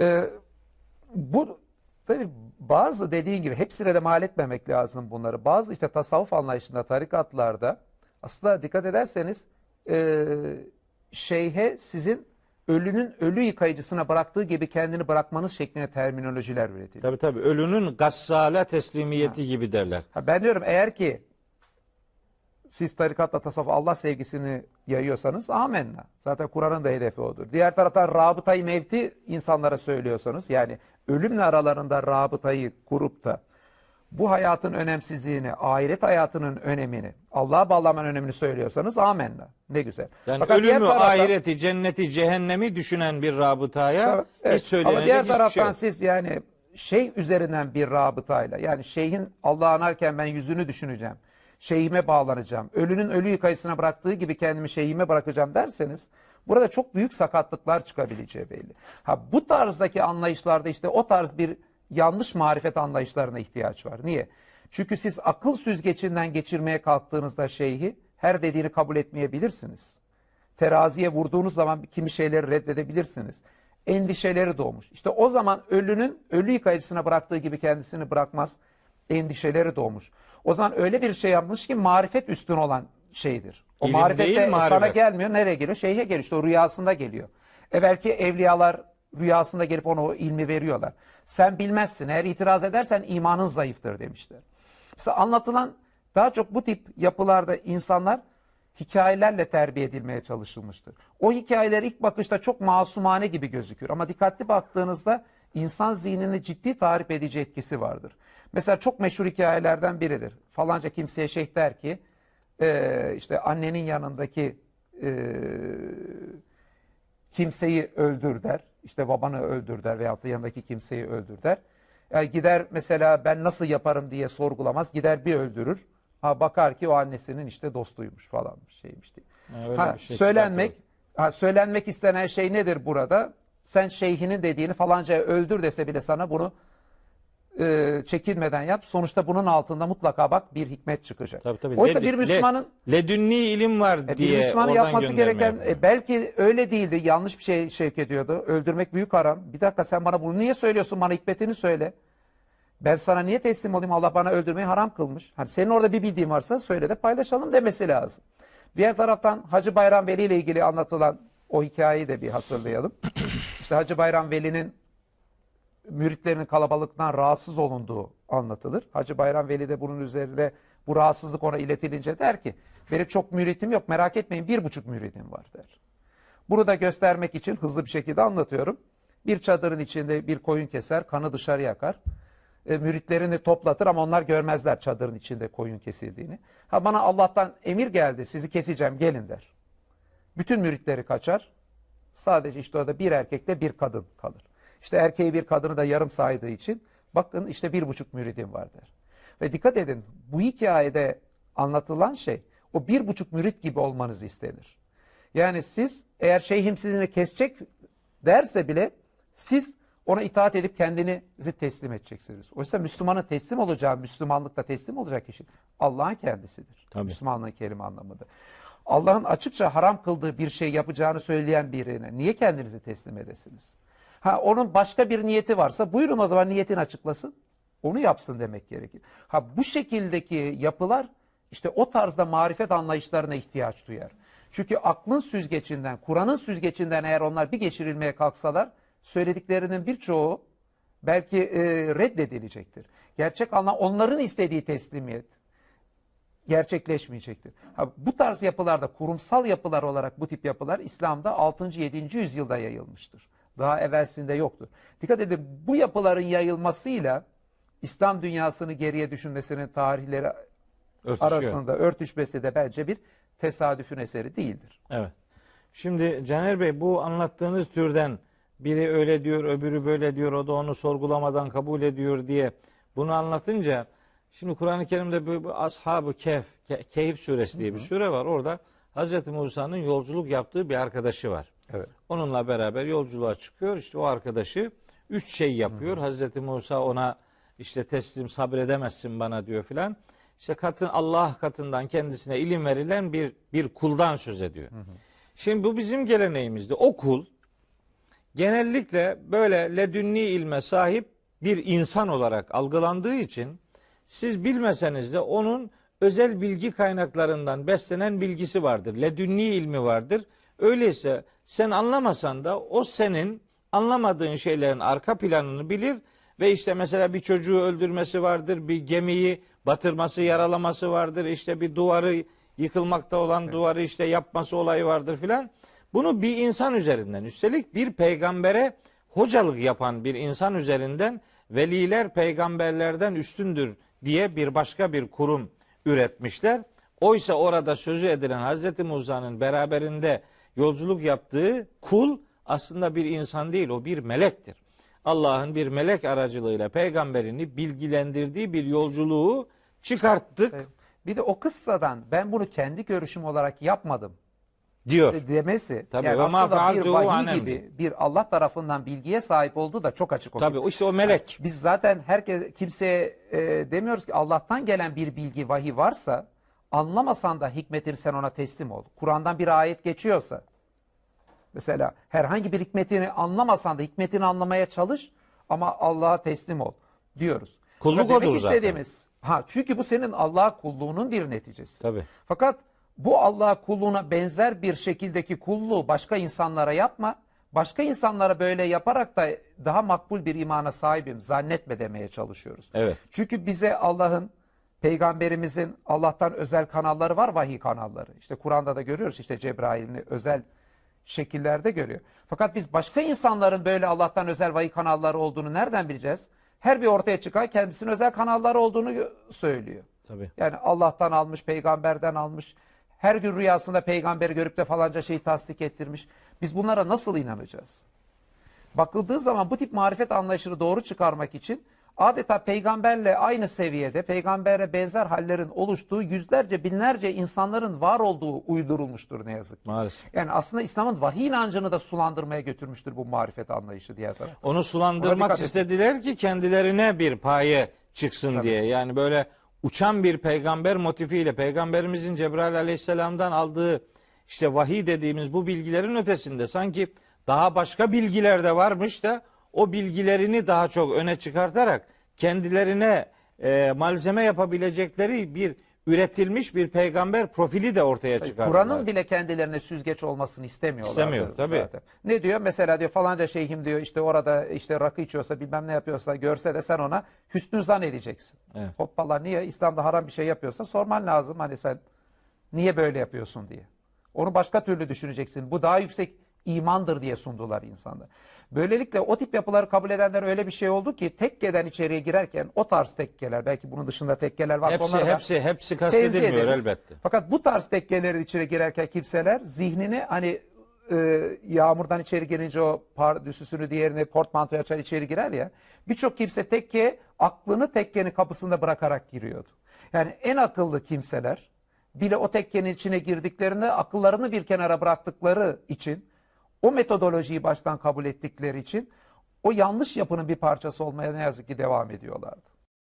Ee, bu tabii bazı dediğin gibi hepsine de mal etmemek lazım bunları. Bazı işte tasavvuf anlayışında, tarikatlarda aslında dikkat ederseniz e, şeyhe sizin ölünün ölü yıkayıcısına bıraktığı gibi kendini bırakmanız şeklinde terminolojiler üretiliyor. Tabii tabii ölünün gassale teslimiyeti gibi derler. Ha, ben diyorum eğer ki siz tarikatla tasavvuf Allah sevgisini yayıyorsanız amenna. Zaten Kur'an'ın da hedefi odur. Diğer taraftan rabıtayı mevti insanlara söylüyorsanız yani ölümle aralarında rabıtayı kurup da bu hayatın önemsizliğini, ahiret hayatının önemini, Allah'a bağlamanın önemini söylüyorsanız amenna. Ne güzel. Yani Fakat ölümü, taraftan- ahireti, cenneti, cehennemi düşünen bir rabıtaya Evet. hiç söylenecek Ama diğer şey taraftan yok. siz yani şey üzerinden bir rabıtayla yani şeyhin Allah'ı anarken ben yüzünü düşüneceğim. Şeyhime bağlanacağım. Ölünün ölü yıkayısına bıraktığı gibi kendimi şeyhime bırakacağım derseniz burada çok büyük sakatlıklar çıkabileceği belli. Ha bu tarzdaki anlayışlarda işte o tarz bir yanlış marifet anlayışlarına ihtiyaç var. Niye? Çünkü siz akıl süzgecinden geçirmeye kalktığınızda şeyhi her dediğini kabul etmeyebilirsiniz teraziye vurduğunuz zaman kimi şeyleri reddedebilirsiniz. Endişeleri doğmuş. İşte o zaman ölünün ölü yıkayıcısına bıraktığı gibi kendisini bırakmaz. Endişeleri doğmuş. O zaman öyle bir şey yapmış ki marifet üstün olan şeydir. O İlim marifet değil, de marifet. sana gelmiyor. Nereye geliyor? Şeyhe geliyor. İşte o rüyasında geliyor. E belki evliyalar rüyasında gelip ona o ilmi veriyorlar. Sen bilmezsin. Eğer itiraz edersen imanın zayıftır demişler. Mesela anlatılan daha çok bu tip yapılarda insanlar hikayelerle terbiye edilmeye çalışılmıştır. O hikayeler ilk bakışta çok masumane gibi gözükür ama dikkatli baktığınızda insan zihnini ciddi tahrip edici etkisi vardır. Mesela çok meşhur hikayelerden biridir. Falanca kimseye şeyh der ki eee, işte annenin yanındaki eee, kimseyi öldür der. İşte babanı öldür der veyahut da yanındaki kimseyi öldür der. Yani gider mesela ben nasıl yaparım diye sorgulamaz. Gider bir öldürür. Ha bakar ki o annesinin işte dostuymuş falanmış şeymiş diye. Öyle Ha, şey söylenmek ha, söylenmek istenen şey nedir burada? Sen şeyhinin dediğini falanca öldür dese bile sana bunu e, çekinmeden yap. Sonuçta bunun altında mutlaka bak bir hikmet çıkacak. Tabii, tabii. Oysa bir Müslümanın le- ledünni ilim var e, diye bir Müslümanın yapması gereken e, belki öyle değildi. Yanlış bir şey şevk ediyordu. Öldürmek büyük haram. Bir dakika sen bana bunu niye söylüyorsun? Bana hikmetini söyle. Ben sana niye teslim olayım? Allah bana öldürmeyi haram kılmış. Hani senin orada bir bildiğin varsa söyle de paylaşalım demesi lazım. Diğer taraftan Hacı Bayram Veli ile ilgili anlatılan o hikayeyi de bir hatırlayalım. İşte Hacı Bayram Veli'nin müritlerinin kalabalıktan rahatsız olunduğu anlatılır. Hacı Bayram Veli de bunun üzerinde bu rahatsızlık ona iletilince der ki benim çok müritim yok merak etmeyin bir buçuk müridim var der. Bunu da göstermek için hızlı bir şekilde anlatıyorum. Bir çadırın içinde bir koyun keser, kanı dışarı yakar. E, müritlerini toplatır ama onlar görmezler çadırın içinde koyun kesildiğini. Ha bana Allah'tan emir geldi, sizi keseceğim, gelin der. Bütün müritleri kaçar. Sadece işte orada bir erkekle bir kadın kalır. İşte erkeği bir kadını da yarım saydığı için bakın işte bir buçuk müridim var der. Ve dikkat edin bu hikayede anlatılan şey o bir buçuk mürit gibi olmanız istenir. Yani siz eğer şeyhim sizinle kesecek derse bile siz ona itaat edip kendinizi teslim edeceksiniz. Oysa Müslümanın teslim olacağı, Müslümanlıkta teslim olacak kişi Allah'ın kendisidir. Tabii. Müslümanlığın kelime anlamında. Allah'ın açıkça haram kıldığı bir şey yapacağını söyleyen birine niye kendinizi teslim edesiniz? Ha onun başka bir niyeti varsa buyurun o zaman niyetini açıklasın. Onu yapsın demek gerekir. Ha bu şekildeki yapılar işte o tarzda marifet anlayışlarına ihtiyaç duyar. Çünkü aklın süzgecinden, Kur'an'ın süzgecinden eğer onlar bir geçirilmeye kalksalar söylediklerinin birçoğu belki e, reddedilecektir. Gerçek anlam onların istediği teslimiyet gerçekleşmeyecektir. Ha, bu tarz yapılarda kurumsal yapılar olarak bu tip yapılar İslam'da 6. 7. yüzyılda yayılmıştır. Daha evvelsinde yoktur. Dikkat edin bu yapıların yayılmasıyla İslam dünyasını geriye düşünmesinin tarihleri Örtüşüyor. arasında örtüşmesi de bence bir tesadüfün eseri değildir. Evet. Şimdi Caner Bey bu anlattığınız türden biri öyle diyor, öbürü böyle diyor, o da onu sorgulamadan kabul ediyor diye bunu anlatınca şimdi Kur'an-ı Kerim'de bu, bu Ashab-ı Kehf, Ke- Kehf suresi diye bir sure var. Orada Hazreti Musa'nın yolculuk yaptığı bir arkadaşı var. Evet. Onunla beraber yolculuğa çıkıyor. İşte o arkadaşı üç şey yapıyor. Hazreti Musa ona işte teslim sabredemezsin bana diyor filan. İşte katın Allah katından kendisine ilim verilen bir bir kuldan söz ediyor. Şimdi bu bizim geleneğimizde. O kul genellikle böyle ledünni ilme sahip bir insan olarak algılandığı için siz bilmeseniz de onun özel bilgi kaynaklarından beslenen bilgisi vardır. Ledünni ilmi vardır. Öyleyse sen anlamasan da o senin anlamadığın şeylerin arka planını bilir ve işte mesela bir çocuğu öldürmesi vardır, bir gemiyi batırması, yaralaması vardır, işte bir duvarı yıkılmakta olan duvarı işte yapması olayı vardır filan. Bunu bir insan üzerinden, üstelik bir peygambere hocalık yapan bir insan üzerinden veliler peygamberlerden üstündür diye bir başka bir kurum üretmişler. Oysa orada sözü edilen Hazreti Musa'nın beraberinde yolculuk yaptığı kul aslında bir insan değil, o bir melektir. Allah'ın bir melek aracılığıyla peygamberini bilgilendirdiği bir yolculuğu çıkarttık Evet. Bir de o kıssadan ben bunu kendi görüşüm olarak yapmadım diyor. demesi Tabii, yani aslında bir vahiy gibi bir Allah tarafından bilgiye sahip olduğu da çok açık. o Tabii o işte o melek. Biz zaten herkes kimseye e, demiyoruz ki Allah'tan gelen bir bilgi vahiy varsa anlamasan da hikmetini sen ona teslim ol. Kur'an'dan bir ayet geçiyorsa mesela herhangi bir hikmetini anlamasan da hikmetini anlamaya çalış ama Allah'a teslim ol diyoruz. Kulluk demek odur zaten. istediğimiz ha çünkü bu senin Allah'a kulluğunun bir neticesi. Tabii. Fakat bu Allah'a kulluğuna benzer bir şekildeki kulluğu başka insanlara yapma. Başka insanlara böyle yaparak da daha makbul bir imana sahibim zannetme demeye çalışıyoruz. Evet. Çünkü bize Allah'ın, peygamberimizin Allah'tan özel kanalları var, vahiy kanalları. İşte Kur'an'da da görüyoruz işte Cebrail'ini özel şekillerde görüyor. Fakat biz başka insanların böyle Allah'tan özel vahiy kanalları olduğunu nereden bileceğiz? Her bir ortaya çıkan kendisinin özel kanalları olduğunu söylüyor. Tabii. Yani Allah'tan almış, peygamberden almış. Her gün rüyasında peygamberi görüp de falanca şeyi tasdik ettirmiş. Biz bunlara nasıl inanacağız? Bakıldığı zaman bu tip marifet anlayışını doğru çıkarmak için adeta peygamberle aynı seviyede, peygambere benzer hallerin oluştuğu yüzlerce, binlerce insanların var olduğu uydurulmuştur ne yazık ki. Maalesef. Yani aslında İslam'ın vahiy inancını da sulandırmaya götürmüştür bu marifet anlayışı diğer taraf. Onu sulandırmak istediler ki kendilerine bir paye çıksın Tabii. diye. Yani böyle uçan bir peygamber motifiyle peygamberimizin Cebrail aleyhisselamdan aldığı işte vahiy dediğimiz bu bilgilerin ötesinde sanki daha başka bilgiler de varmış da o bilgilerini daha çok öne çıkartarak kendilerine e, malzeme yapabilecekleri bir üretilmiş bir peygamber profili de ortaya çıkardılar. Kur'an'ın bile kendilerine süzgeç olmasını istemiyorlar. İstemiyor, tabii. Zaten. Ne diyor? Mesela diyor falanca şeyhim diyor işte orada işte rakı içiyorsa bilmem ne yapıyorsa görse de sen ona hüsnü zan edeceksin. Evet. Hoppala niye? İslam'da haram bir şey yapıyorsa sorman lazım. Hani sen niye böyle yapıyorsun diye. Onu başka türlü düşüneceksin. Bu daha yüksek imandır diye sundular insanlar. Böylelikle o tip yapıları kabul edenler öyle bir şey oldu ki tekkeden içeriye girerken o tarz tekkeler belki bunun dışında tekkeler varsa hepsi da- hepsi hepsi kastedilmiyor elbette. Fakat bu tarz tekkelerin içine girerken kimseler zihnini hani e, yağmurdan içeri girince o pardüsüsünü diğerini portmantoya açar içeri girer ya. Birçok kimse tekke aklını tekkenin kapısında bırakarak giriyordu. Yani en akıllı kimseler bile o tekkenin içine girdiklerinde akıllarını bir kenara bıraktıkları için o metodolojiyi baştan kabul ettikleri için o yanlış yapının bir parçası olmaya ne yazık ki devam ediyorlardı.